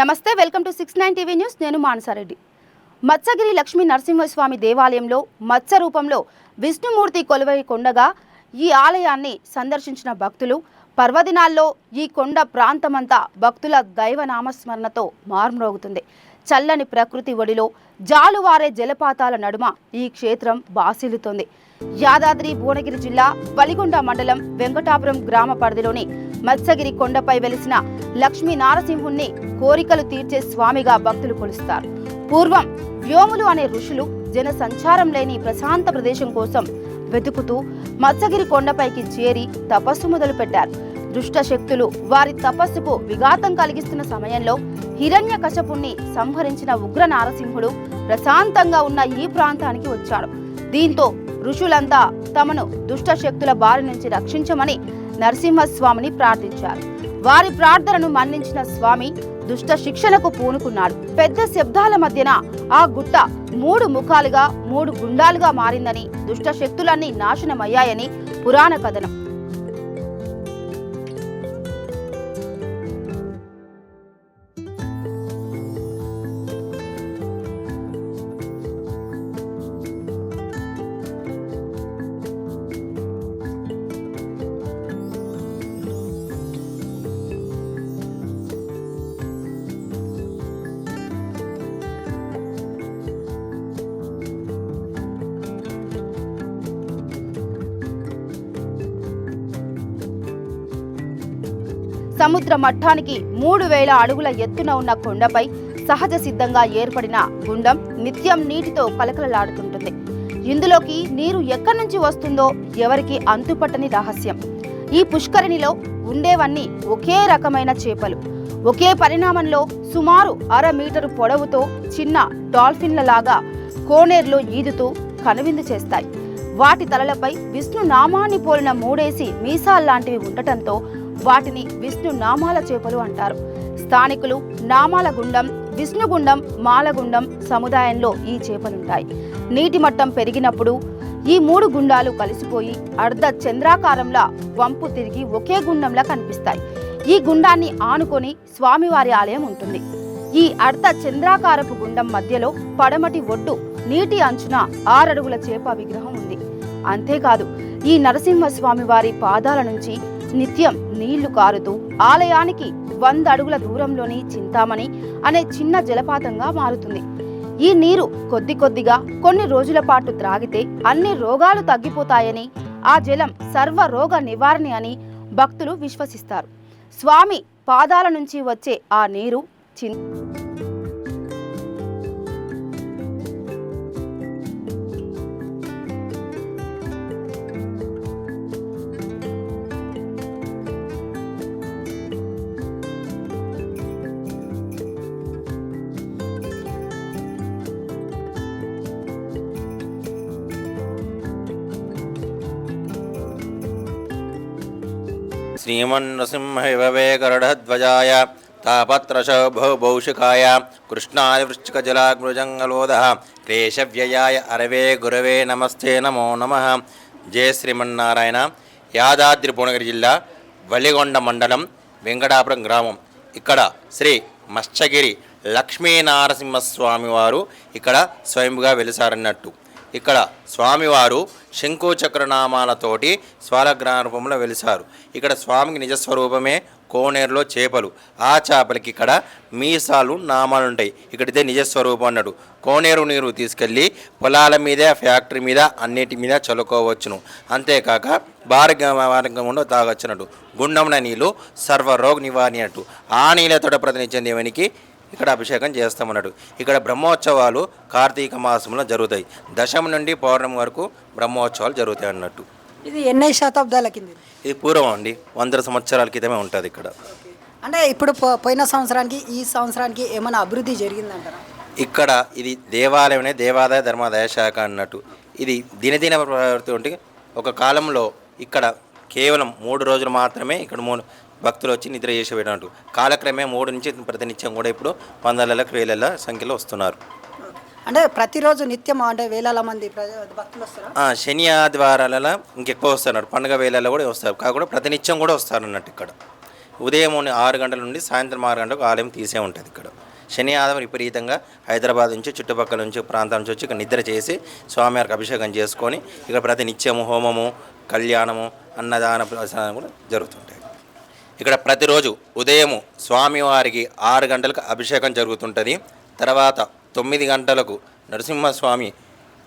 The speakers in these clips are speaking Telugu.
నమస్తే welcome to six nine TV news. నేను మానసారెడ్డి. మత్స్యగిరి లక్ష్మీ నరసింహస్వామి దేవాలయంలో మత్స్య రూపంలో విష్ణుమూర్తి కొలువై కొండగా ఈ ఆలయాన్ని సందర్శించిన భక్తులు పర్వదినాల్లో ఈ కొండ ప్రాంతమంతా భక్తుల దైవ నామస్మరణతో మార్మ్రోగుతుంది. చల్లని ప్రకృతి ఒడిలో జాలువారే జలపాతాల నడుమ ఈ క్షేత్రం బాసిల్లుతోంది. యాదాద్రి భువనగిరి జిల్లా వలిగొండ మండలం వెంకటాపురం గ్రామ పరిధిలోని మత్స్యగిరి కొండపై వెలిసిన లక్ష్మీ నారసింహుణ్ణి కోరికలు తీర్చే స్వామిగా భక్తులు కొలుస్తారు. పూర్వం వ్యోములు అనే ఋషులు జన సంచారం లేని ప్రశాంత ప్రదేశం కోసం వెతుకుతూ మత్స్యగిరి కొండపైకి చేరి తపస్సు మొదలుపెట్టారు. దుష్ట శక్తులు వారి తపస్సుకు విఘాతం కలిగిస్తున్న సమయంలో హిరణ్య కశపుణ్ణి సంహరించిన ఉగ్ర నారసింహుడు ప్రశాంతంగా ఉన్న ఈ ప్రాంతానికి వచ్చాడు. దీంతో ఋషులంతా తమను దుష్ట శక్తుల బారి నుంచి రక్షించమని నరసింహస్వామిని ప్రార్థించారు. వారి ప్రార్థనను మన్నించిన స్వామి దుష్ట శిక్షణకు పూనుకున్నాడు. పెద్ద శబ్దాల మధ్యన ఆ గుట్ట మూడు ముఖాలుగా మూడు గుండాలుగా మారిందని దుష్ట శక్తులన్నీ నాశనమయ్యాయని పురాణ కథనం. సముద్ర మట్టానికి మూడు వేల అడుగుల ఎత్తున ఉన్న కొండపై సహజ సిద్ధంగా ఏర్పడిన గుండం నిత్యం నీటితో కలకలలాడుతుంటుంది. ఇందులోకి నీరు ఎక్కడి నుంచి వస్తుందో ఎవరికి అంతుపట్టని రహస్యం. ఈ పుష్కరిణిలో ఉండేవన్నీ ఒకే రకమైన చేపలు. ఒకే పరిణామంలో సుమారు అర మీటరు పొడవుతో చిన్న డాల్ఫిన్ల లాగా కోనేరులో ఈదుతూ కనువిందు చేస్తాయి. వాటి తలలపై విష్ణు నామాన్ని పోలిన మూడేసి మీసాల్లాంటివి ఉండటంతో వాటిని విష్ణు నామాల చేపలు అంటారు. స్థానికులు నామాల గుండం విష్ణుగుండం మాలగుండం సముదాయంలో ఈ చేపలుంటాయి. నీటి మట్టం పెరిగినప్పుడు ఈ మూడు గుండాలు కలిసిపోయి అర్ధ చంద్రాకారంలా వంపు తిరిగి ఒకే గుండంలా కనిపిస్తాయి. ఈ గుండాన్ని ఆనుకొని స్వామివారి ఆలయం ఉంటుంది. ఈ అర్ధ చంద్రాకారపు గుండం మధ్యలో పడమటి ఒడ్డు నీటి అంచున ఆరడుగుల చేప విగ్రహం ఉంది. అంతేకాదు ఈ నరసింహస్వామి వారి పాదాల నుంచి నిత్యం నీళ్ళు కారుతూ ఆలయానికి వంద అడుగుల దూరంలోని చింతామణి అనే చిన్న జలపాతంగా మారుతుంది. ఈ నీరు కొద్ది కొద్దిగా కొన్ని రోజుల పాటు త్రాగితే అన్ని రోగాలు తగ్గిపోతాయని ఆ జలం సర్వ రోగ నివారణ అని భక్తులు విశ్వసిస్తారు. స్వామి పాదాల నుంచి వచ్చే ఆ నీరు చిన్ శ్రీమన్నసింహవివే గరుడధ్వజాయ తాపత్రశోభౌషికాయ కృష్ణాయ వృశ్చికజలామృజంగలోద క్లేశవ్యయాయ అరవే గురవే నమస్తే నమో నమ. జయ శ్రీమన్నారాయణ. యాదాద్రి భువనగిరి జిల్లా వల్లిగొండ మండలం వెంకటాపురం గ్రామం. ఇక్కడ శ్రీ మత్స్యగిరి లక్ష్మీనారసింహస్వామి వారు ఇక్కడ స్వయంగా వెలిసారన్నట్టు. ఇక్కడ స్వామివారు శంకుచక్రనామాలతోటి చక్రనామాలతోటి వెలిశారు రూపంలో వెలిసారు ఇక్కడ స్వామికి నిజస్వరూపమే కోనేరులో చేపలు ఆ చేపలకి ఇక్కడ మీసాలు నామాలు ఉంటాయి. ఇక్కడ నిజస్వరూపం అన్నాడు. కోనేరు నీరు తీసుకెళ్ళి పొలాల మీద ఫ్యాక్టరీ మీద అన్నిటి మీద చల్లుకోవచ్చును. అంతేకాక భారగ మార్గంలో తాగొచ్చినట్టు. గుండంన నీళ్ళు సర్వరోగ నివారణ అన్నట్టు. ఆ నీళ్ళతో ప్రతినిత్యం దేవునికి ఇక్కడ అభిషేకం చేస్తామన్నాడు. ఇక్కడ బ్రహ్మోత్సవాలు కార్తీక మాసంలో జరుగుతాయి. దశమి నుండి పౌర్ణమి వరకు బ్రహ్మోత్సవాలు జరుగుతాయి అన్నట్టు. ఇది ఎన్ని శతాబ్దాల కింద? ఇది పూర్వం అండి. వందల సంవత్సరాల క్రితమే ఉంటుంది ఇక్కడ. అంటే ఇప్పుడు పోయిన సంవత్సరానికి ఈ సంవత్సరానికి ఏమైనా అభివృద్ధి జరిగిందంటారా? ఇక్కడ ఇది దేవాలయమే దేవాదాయ ధర్మాదాయ శాఖ అన్నట్టు. ఇది దినదిన ప్రవృత్తి ఉంటే ఒక కాలంలో ఇక్కడ కేవలం మూడు రోజులు మాత్రమే ఇక్కడ మూడు భక్తులు వచ్చి నిద్ర చేసి పెట్టినట్టు కాలక్రమే మూడు నుంచి ప్రతినిత్యం కూడా ఇప్పుడు వందల వేల సంఖ్యలో వస్తున్నారు. అంటే ప్రతిరోజు నిత్యం అంటే వేలాల మంది భక్తులు వస్తారా? శని ఆదివారాలలో ఇంకెక్కువ వస్తున్నారు. పండుగ వేళల్లో కూడా వస్తారు. కాకుండా ప్రతినిత్యం కూడా వస్తారు అన్నట్టు ఇక్కడ. ఉదయం ఆరు గంటల నుండి సాయంత్రం ఆరు గంటలకు ఆలయం తీసే ఉంటుంది ఇక్కడ. శని ఆదివారం విపరీతంగా హైదరాబాద్ నుంచి చుట్టుపక్కల నుంచి ప్రాంతాల నుంచి వచ్చి ఇక్కడ నిద్ర చేసి స్వామివారికి అభిషేకం చేసుకొని ఇక్కడ ప్రతి నిత్యము హోమము కళ్యాణము అన్నదాన ప్రసాదం కూడా జరుగుతుంటాయి. ఇక్కడ ప్రతిరోజు ఉదయము స్వామివారికి ఆరు గంటలకు అభిషేకం జరుగుతుంటుంది. తర్వాత తొమ్మిది గంటలకు నరసింహస్వామి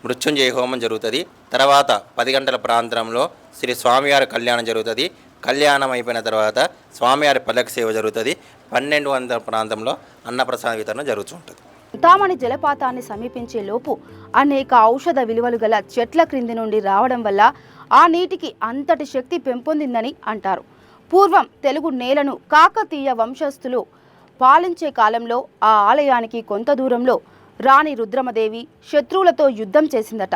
మృత్యుంజయ హోమం జరుగుతుంది. తర్వాత పది గంటల ప్రాంతంలో శ్రీ స్వామివారి కళ్యాణం జరుగుతుంది. కళ్యాణం అయిపోయిన తర్వాత స్వామివారి పల్లకి సేవ జరుగుతుంది. పన్నెండు వందల ప్రాంతంలో అన్నప్రసాద వితరణ జరుగుతుంటుంది. చింతామణి జలపాతాన్ని సమీపించే లోపు అనేక ఔషధ విలువలు గల చెట్ల క్రింది నుండి రావడం వల్ల ఆ నీటికి అంతటి శక్తి పెంపొందిందని అంటారు. పూర్వం తెలుగు నేలను కాకతీయ వంశస్థులు పాలించే కాలంలో ఆ ఆలయానికి కొంత దూరంలో రాణి రుద్రమదేవి శత్రువులతో యుద్ధం చేసిందట.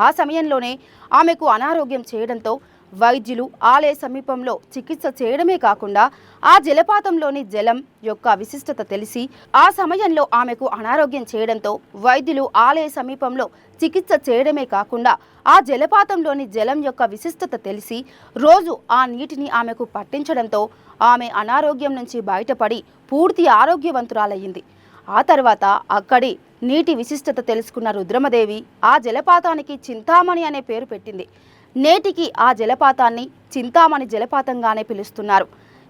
ఆ సమయంలోనే ఆమెకు అనారోగ్యం చేయడంతో వైద్యులు ఆలయ సమీపంలో చికిత్స చేయడమే కాకుండా ఆ జలపాతంలోని జలం యొక్క విశిష్టత తెలిసి ఆ సమయంలో ఆమెకు అనారోగ్యం చేయడంతో వైద్యులు ఆలయ సమీపంలో చికిత్స చేయడమే కాకుండా ఆ జలపాతంలోని జలం యొక్క విశిష్టత తెలిసి రోజు ఆ నీటిని ఆమెకు పట్టించడంతో ఆమె అనారోగ్యం నుంచి బయటపడి పూర్తి ఆరోగ్యవంతురాలయ్యింది. ఆ తర్వాత అక్కడి నీటి విశిష్టత తెలుసుకున్న రుద్రమదేవి ఆ జలపాతానికి చింతామణి అనే పేరు పెట్టింది. నేటికి ఆ జలపాతాన్ని చింతామణి జలపాతంగానే పిలుస్తున్నారు.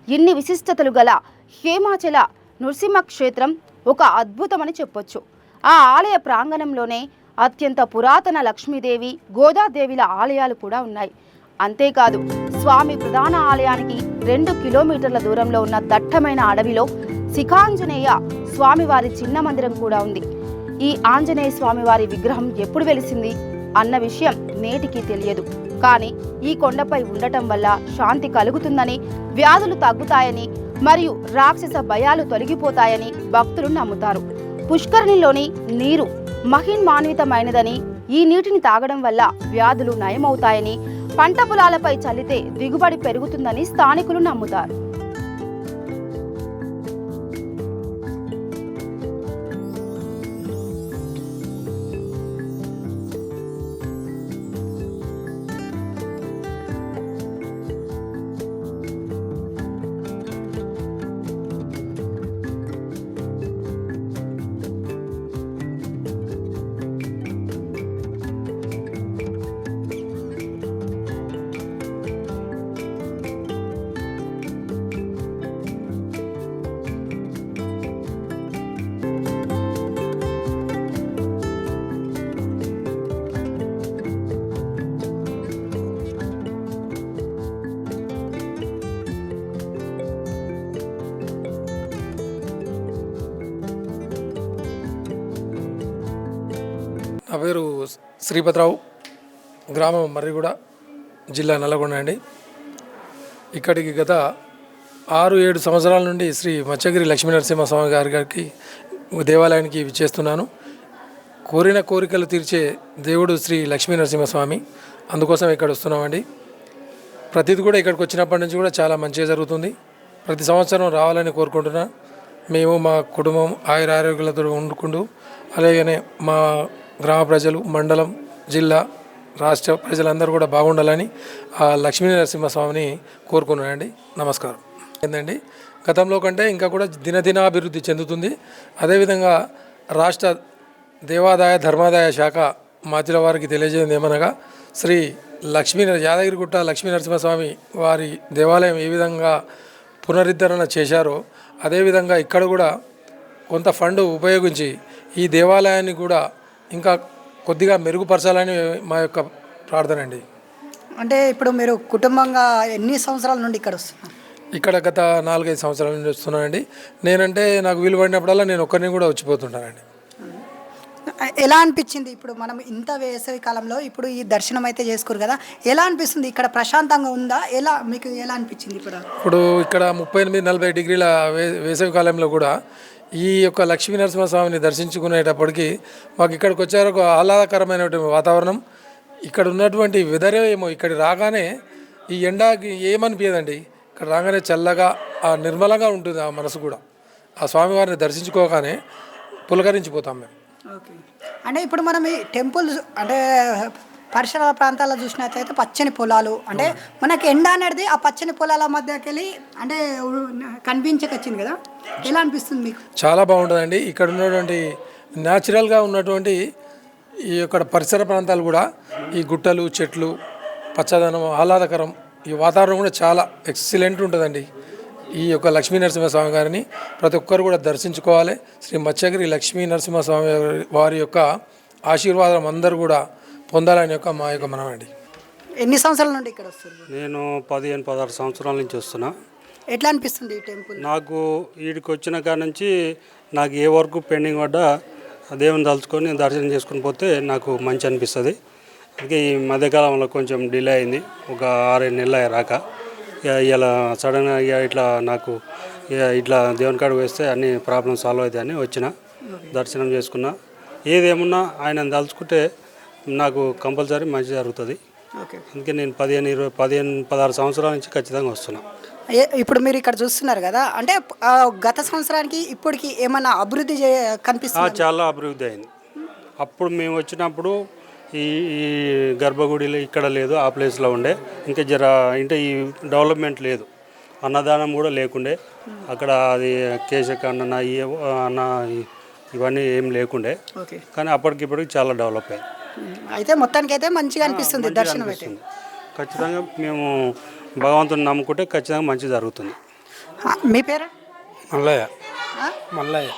ఇన్ని విశిష్టతలు గల హేమాచల నృసింహ క్షేత్రం ఒక అద్భుతమని చెప్పొచ్చు. ఆ ఆలయ ప్రాంగణంలోనే అత్యంత పురాతన లక్ష్మీదేవి గోదాదేవిల ఆలయాలు కూడా ఉన్నాయి. అంతేకాదు స్వామి ప్రధాన ఆలయానికి రెండు కిలోమీటర్ల దూరంలో ఉన్న దట్టమైన అడవిలో శిఖాంజనేయ స్వామివారి చిన్న మందిరం కూడా ఉంది. ఈ ఆంజనేయ స్వామివారి విగ్రహం ఎప్పుడు వెలిసింది? అన్న విషయం నేటికి తెలియదు. కానీ ఈ కొండపై ఉండటం వల్ల శాంతి కలుగుతుందని వ్యాధులు తగ్గుతాయని మరియు రాక్షస భయాలు తొలగిపోతాయని భక్తులు నమ్ముతారు. పుష్కరిణిలోని నీరు మహిన్మాన్వితమైనదని ఈ నీటిని తాగడం వల్ల వ్యాధులు నయమవుతాయని పంట పొలాలపై చల్లితే దిగుబడి పెరుగుతుందని స్థానికులు నమ్ముతారు. నా పేరు శ్రీపతిరావు. గ్రామం మర్రిగూడ జిల్లా నల్లగొండ అండి. ఇక్కడికి గత ఆరు ఏడు సంవత్సరాల నుండి శ్రీ మచ్చగిరి లక్ష్మీనరసింహస్వామి గారి గారికి దేవాలయానికి విచ్చేస్తున్నాను. కోరిన కోరికలు తీర్చే దేవుడు శ్రీ లక్ష్మీ నరసింహస్వామి అందుకోసం ఇక్కడ వస్తున్నామండి. ప్రతిది కూడా ఇక్కడికి వచ్చినప్పటి నుంచి కూడా చాలా మంచిగా జరుగుతుంది. ప్రతి సంవత్సరం రావాలని కోరుకుంటున్నా. మేము మా కుటుంబం ఆయురారోగ్యాలతో వండుకుంటూ అలాగనే మా గ్రామ ప్రజలు మండలం జిల్లా రాష్ట్ర ప్రజలందరూ కూడా బాగుండాలని ఆ లక్ష్మీ నరసింహస్వామిని కోరుకున్నానండి. నమస్కారం. ఏంటండి? గతంలో కంటే ఇంకా కూడా దినదినాభివృద్ధి చెందుతుంది. అదేవిధంగా రాష్ట్ర దేవాదాయ ధర్మాదాయ శాఖ మాతిల వారికి తెలియజేయడం ఏమనగా శ్రీ లక్ష్మీ యాదగిరిగుట్ట లక్ష్మీ నరసింహస్వామి వారి దేవాలయం ఏ విధంగా పునరుద్ధరణ చేశారో అదేవిధంగా ఇక్కడ కూడా కొంత ఫండ్ ఉపయోగించి ఈ దేవాలయాన్ని కూడా ఇంకా కొద్దిగా మెరుగుపరచాలని మా యొక్క ప్రార్థన అండి. అంటే ఇప్పుడు మీరు కుటుంబంగా ఎన్ని సంవత్సరాల నుండి ఇక్కడ వస్తున్నారు? ఇక్కడ గత నాలుగైదు సంవత్సరాల నుండి వస్తున్నానండి. నేనంటే నాకు వీలు పడినప్పుడల్లా నేను ఒక్కరిని కూడా వచ్చిపోతుంటానండి. ఎలా అనిపించింది ఇప్పుడు మనం ఇంత వేసవి కాలంలో ఇప్పుడు ఈ దర్శనం అయితే చేసుకోరు కదా ఎలా అనిపిస్తుంది? ఇక్కడ ప్రశాంతంగా ఉందా? ఎలా మీకు ఎలా అనిపించింది ఇప్పుడు? ఇప్పుడు ఇక్కడ ముప్పై ఎనిమిది నలభై డిగ్రీల వేసవి కాలంలో కూడా ఈ యొక్క లక్ష్మీ నరసింహస్వామిని దర్శించుకునేటప్పటికి మాకు ఇక్కడికి వచ్చారు ఒక ఆహ్లాదకరమైనటువంటి వాతావరణం. ఇక్కడ ఉన్నటువంటి వెదర్ ఏమో ఇక్కడ రాగానే ఈ ఎండకి ఏమనిపించదండి ఇక్కడ రాగానే చల్లగా ఆ నిర్మలంగా ఉంటుంది ఆ మనసు కూడా. ఆ స్వామివారిని దర్శించుకోగానే పులకరించిపోతాం మేము. ఓకే. అంటే ఇప్పుడు మనం ఈ టెంపుల్స్ అంటే పరిసర ప్రాంతాల్లో చూసినట్లయితే పచ్చని పొలాలు. అంటే మనకి ఎండ అనేది ఆ పచ్చని పొలాల మధ్యకి వెళ్ళి అంటే కనిపించకొచ్చింది కదా? ఎలా అనిపిస్తుంది మీకు? చాలా బాగుంటుందండి. ఇక్కడ ఉన్నటువంటి న్యాచురల్గా ఉన్నటువంటి ఈ యొక్క పరిసర ప్రాంతాలు కూడా ఈ గుట్టలు చెట్లు పచ్చదనం ఆహ్లాదకరం ఈ వాతావరణం కూడా చాలా ఎక్సలెంట్ ఉంటుందండి. ఈ యొక్క లక్ష్మీ నరసింహస్వామి గారిని ప్రతి ఒక్కరు కూడా దర్శించుకోవాలి. శ్రీ మత్స్యగిరి లక్ష్మీ నరసింహస్వామి వారి- వారి యొక్క ఆశీర్వాదం అందరూ కూడా పొందాలని యొక్క మా యొక్క మనమండి ఎన్ని సంవత్సరాల నుండి ఇక్కడ వస్తారు నేను పదిహేను పదహారు సంవత్సరాల నుంచి వస్తున్నా. ఎట్లా అనిపిస్తుంది ఈ టెంపుల్? నాకు వీడికి వచ్చిన కాడ నుంచి నాకు ఏ వర్క్ పెండింగ్ పడ్డా దేవుని తలుచుకొని దర్శనం చేసుకుని పోతే నాకు మంచి అనిపిస్తుంది. అందుకే ఈ మధ్యకాలంలో కొంచెం డిలే అయింది. ఒక ఆరేడు నెలలు అయ్యి రాక ఇక ఇలా సడన్గా ఇక ఇట్లా నాకు ఇక ఇట్లా దేవుని కాడ వేస్తే అన్ని ప్రాబ్లమ్ సాల్వ్ అవుతాయని వచ్చిన. దర్శనం చేసుకున్నా. ఏదేమున్నా ఆయన తలుచుకుంటే నాకు కంపల్సరీ మంచి జరుగుతుంది. ఓకే. అందుకే నేను పదిహేను ఇరవై పదిహేను పదహారు సంవత్సరాల నుంచి ఖచ్చితంగా వస్తున్నా. ఏ- ఇప్పుడు మీరు ఇక్కడ చూస్తున్నారు కదా అంటే గత సంవత్సరానికి ఇప్పటికి ఏమన్నా అభివృద్ధి కనిపిస్తుంది? చాలా అభివృద్ధి అయింది. అప్పుడు మేము వచ్చినప్పుడు ఈ ఈ గర్భగుడిలో ఇక్కడ లేదు ఆ ప్లేస్లో ఉండే. ఇంకా జర అంటే ఈ డెవలప్మెంట్ లేదు. అన్నదానం కూడా లేకుండే. అక్కడ అది ఈ అన్న ఈ- ఇవన్నీ ఏం లేకుండే. ఓకే. కానీ అప్పటికిప్పటికి చాలా డెవలప్ అయింది. అయితే మొత్తానికి అయితే మంచిగా అనిపిస్తుంది దర్శనం అయితే. ఖచ్చితంగా మేము భగవంతుని నమ్ముకుంటే ఖచ్చితంగా మంచి జరుగుతుంది. మీ పేరు? మల్లయ్య? మల్లయ్య.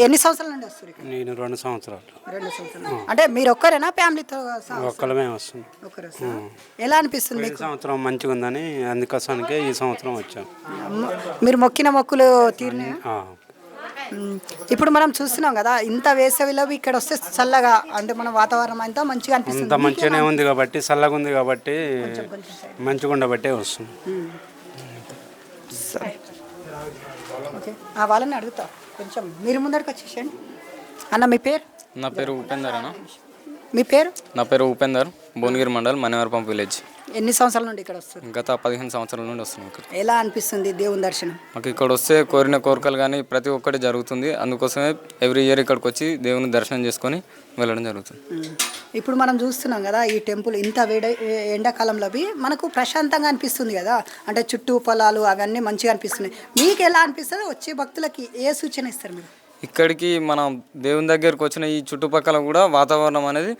ఎన్ని సంవత్సరాల నుండి వస్తారు ఇక్కడ? నేను రెండు సంవత్సరాలు. రెండు సంవత్సరాలు. అంటే మీరు ఒక్కరేనా ఫ్యామిలీతో సహా ఒక్కలమే వస్తుంది ఒక్కరు? ఎలా అనిపిస్తుంది మీకు? ఈ సంవత్సరం మంచిగా ఉందని అందుకోసానికే ఈ సంవత్సరం వచ్చాం. మ- మీరు మొక్కిన మొక్కులు. మ్, ఇప్పుడు మనం చూస్తున్నాం కదా ఇంత వేసవిలో ఇక్కడ వస్తే చల్లగా అంటే మన వాతావరణం అంతా మంచిగా అంత అనిపిస్తుంది మంచిగానే ఉంది కాబట్టి చల్లగా ఉంది కాబట్టి మంచిగా ఉండబట్టే వస్తుంది. సరే. ఓకే ఆ వాళ్ళని అడుగుతా. కొంచెం మీరు ముందరికి వచ్చేసేయండి. అన్న మీ పేరు? నా పేరు ఉపేందర్ అన్న. మీ పేరు? నా పేరు ఉపేందర్ భువనగిరి మండల్ మనేవరపంప్ విలేజ్. ఎన్ని సంవత్సరాల నుండి ఇక్కడ వస్తారు? గత పదిహేను సంవత్సరాల నుండి వస్తున్నాం ఇక్కడ. ఎలా అనిపిస్తుంది దేవుని దర్శనం? మాకు ఇక్కడ వస్తే కోరిన కోరికలు కానీ ప్రతి ఒక్కటి జరుగుతుంది. అందుకోసమే ఎవ్రీ ఇయర్ ఇక్కడికి వచ్చి దేవుని దర్శనం చేసుకొని వెళ్ళడం జరుగుతుంది. ఇప్పుడు మనం చూస్తున్నాం కదా ఈ టెంపుల్ ఇంత వేడ ఎండాకాలంలో అవి మనకు ప్రశాంతంగా అనిపిస్తుంది కదా. అంటే చుట్టూ పొలాలు అవన్నీ మంచిగా అనిపిస్తున్నాయి. మీకు ఎలా అనిపిస్తుంది? వచ్చే భక్తులకి ఏ సూచన ఇస్తారు మీరు? ఇక్కడికి మనం దేవుని దగ్గరకు వచ్చిన ఈ చుట్టుపక్కల కూడా వాతావరణం అనేది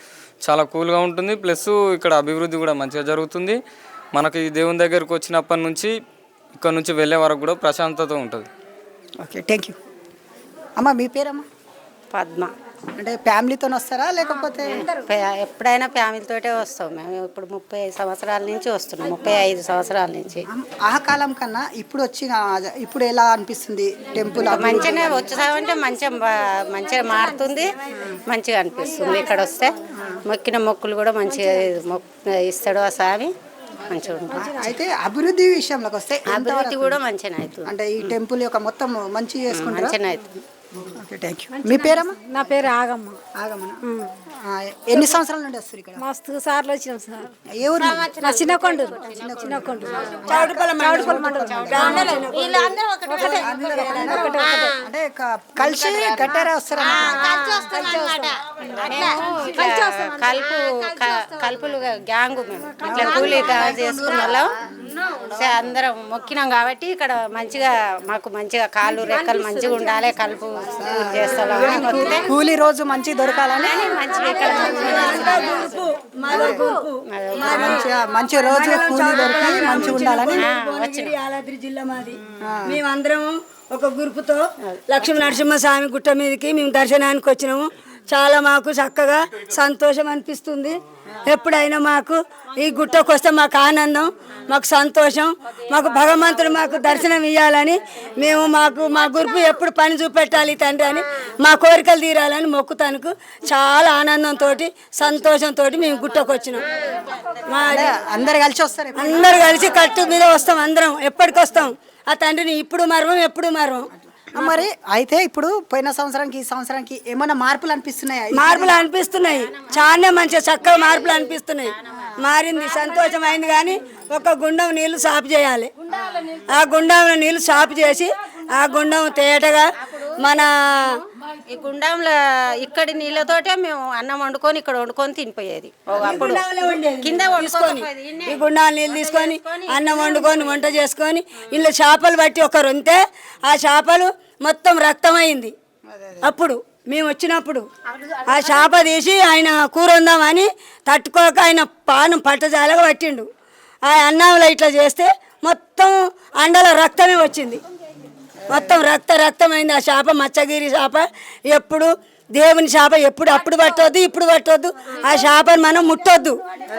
చాలా కూల్గా ఉంటుంది. ప్లస్ ఇక్కడ అభివృద్ధి కూడా మంచిగా జరుగుతుంది. మనకి దేవుని దగ్గరకు వచ్చినప్పటి నుంచి ఇక్కడ నుంచి వెళ్ళే వరకు కూడా ప్రశాంతత ఉంటుంది. ఓకే థ్యాంక్ యూ అమ్మ మీ పేరమ్మా? పద్మ. అంటే ఫ్యామిలీతో వస్తారా? లేకపోతే ఎప్పుడైనా ఫ్యామిలీతోటే వస్తాం మేము. ఇప్పుడు ముప్పై ఐదు సంవత్సరాల నుంచి వస్తున్నాం. ముప్పై ఐదు సంవత్సరాల నుంచి. ఆ కాలం కన్నా ఇప్పుడు వచ్చిన ఇప్పుడు ఎలా అనిపిస్తుంది? టెంపుల్ మంచిగానే వచ్చామంటే మంచిగా మంచిగా మారుతుంది. మంచిగా అనిపిస్తుంది ఇక్కడ వస్తే. మొక్కిన మొక్కులు కూడా మంచిగా మొక్- ఇస్తాడు ఆ స్వామి. మంచిగా ఉంటుంది. అయితే అభివృద్ధి విషయంలోకి వస్తే అభివృద్ధి కూడా మంచిగా అవుతుంది. అంటే ఈ టెంపుల్ యొక్క మొత్తం మంచిగా చేసుకుంటారా? మంచిగా అవుతుంది. ఓకే థ్యాంక్ యూ మీ పేరమ్మా? నా పేరు ఆగమ్మ. ఆగమన ఆ, ఎన్ని సంవత్సరాల నుండి వస్తారు ఇక్కడ? మస్తు సార్లు వచ్చినాం సార్. ఏ ఊరు? నా చిన్న కొండ. చిన్న కొండ. చౌడుపల్లి మండలం. అంటే కలిసి గట్టారా వస్తారా? ఇట్లా కలుపు కలుపులు గ్యాంగు మేము. ఇట్లా కూలీ గా- చేసుకున్న వాళ్ళం సే అందరం మొక్కినాం కాబట్టి ఇక్కడ మంచిగా మాకు మంచిగా కాళ్ళు రెక్కలు మంచిగా ఉండాలి. కలుపు చేస్తాం. కూలీ రోజు మంచి దొరకాలని మంచిగా మంచి రోజు కూలీ దొరికి మంచిగా ఉండాలని యాదాద్రి జిల్లా మాది మేమందరం ఒక గ్రూపుతో లక్ష్మీ నరసింహస్వామి గుట్ట మీదకి మేము దర్శనానికి వచ్చినాము. చాలా మాకు చక్కగా సంతోషం అనిపిస్తుంది. ఎప్పుడైనా మాకు ఈ గుట్టకు వస్తే మాకు ఆనందం మాకు సంతోషం మాకు భగవంతుడు మాకు దర్శనం ఇవ్వాలని మేము మాకు మా గ్రూపు ఎప్పుడు పని చూపెట్టాలి తండ్రి అని మా కోరికలు తీరాలని మొక్కుతానికి చాలా ఆనందంతో సంతోషంతో మేము గుట్టకు వచ్చినాం మా అందరు కలిసి వస్తారు అందరు కలిసి కట్టు మీద వస్తాం అందరం ఎప్పటికి వస్తాం. ఆ తండ్రిని ఇప్పుడు మర్వం ఎప్పుడు మర్వం మరి అయితే ఇప్పుడు పోయిన సంవత్సరానికి ఈ సంవత్సరానికి ఏమైనా మార్పులు అనిపిస్తున్నాయా? మార్పులు అనిపిస్తున్నాయి. చాలా మంచిగా చక్కగా మార్పులు అనిపిస్తున్నాయి. మారింది సంతోషం అయింది కానీ ఒక గుండం నీళ్ళు సాపు చేయాలి. ఆ గుండంలో నీళ్ళు సాపు చేసి ఆ గుండం తేటగా మన ఈ గుండంలో ఇక్కడి నీళ్ళతోటే మేము అన్నం వండుకొని ఇక్కడ వండుకొని తినిపోయేది. అప్పుడు కింద వండుకొని ఈ గుండాలు నీళ్ళు తీసుకొని అన్నం వండుకొని వంట చేసుకొని ఇంట్లో చేపలు పట్టి ఒక రొంతే ఆ చేపలు మొత్తం రక్తమైంది. అప్పుడు మేము వచ్చినప్పుడు ఆ చేప తీసి ఆయన కూర వందామని తట్టుకోక ఆయన పానం పట్టజాలగా పట్టిండు. ఆ అన్నంలో ఇట్లా చేస్తే మొత్తం అండల రక్తమే వచ్చింది. మొత్తం రక్త రక్తమైంది. ఆ చేప మచ్చగిరి చేప ఎప్పుడు దేవుని చేప ఎప్పుడు అప్పుడు పట్టొద్దు ఇప్పుడు పట్టొద్దు. ఆ చేపను మనం ముట్టొద్దు.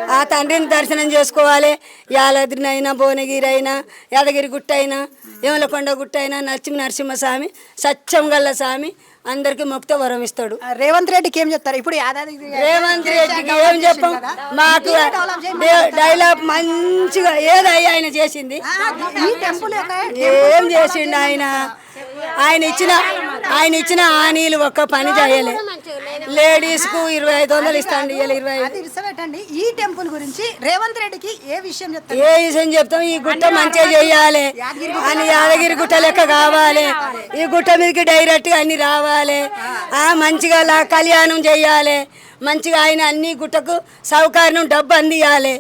ఆ తండ్రిని దర్శనం చేసుకోవాలి. యాలద్రినైనా అయినా భువనగిరి అయినా యాదగిరి గుట్ట అయినా యమలకొండ గుట్ట అయినా నరసింహ నరసింహస్వామి సత్యం గల్ల స్వామి అందరికీ మొక్త వరం ఇస్తాడు. రేవంత్ రెడ్డికి ఏం చెప్తారు? ఇప్పుడు రేవంత్ రెడ్డికి ఏం చెప్పాం? మాకు డైలాగ్ మంచిగా ఏదయ్యా ఆయన చేసింది. ఏం చేసిండు ఆయన? ఆయన ఇచ్చిన ఆయన ఇచ్చిన హానీలు ఒక్క పని చేయలే. లేడీస్కు ఇరవై ఐదు వందలు ఇస్తాండి ఇరవై ఐదు. అది విసపెట్టండి ఈ టెంపుల్ గురించి రేవంత్ రెడ్డికి ఏ విషయం చెప్తారు? ఏ విషయం చెప్తాం? ఈ గుట్ట మంచిగా చెయ్యాలి అని యాదగిరి గుట్ట లెక్క కావాలి. ఈ గుట్ట మీదకి డైరెక్ట్గా అన్ని రావాలి. ఆ మంచిగా కళ్యాణం చెయ్యాలి మంచిగా ఆయన అన్ని గుట్టకు సౌకర్యం డబ్బు అందియాలి.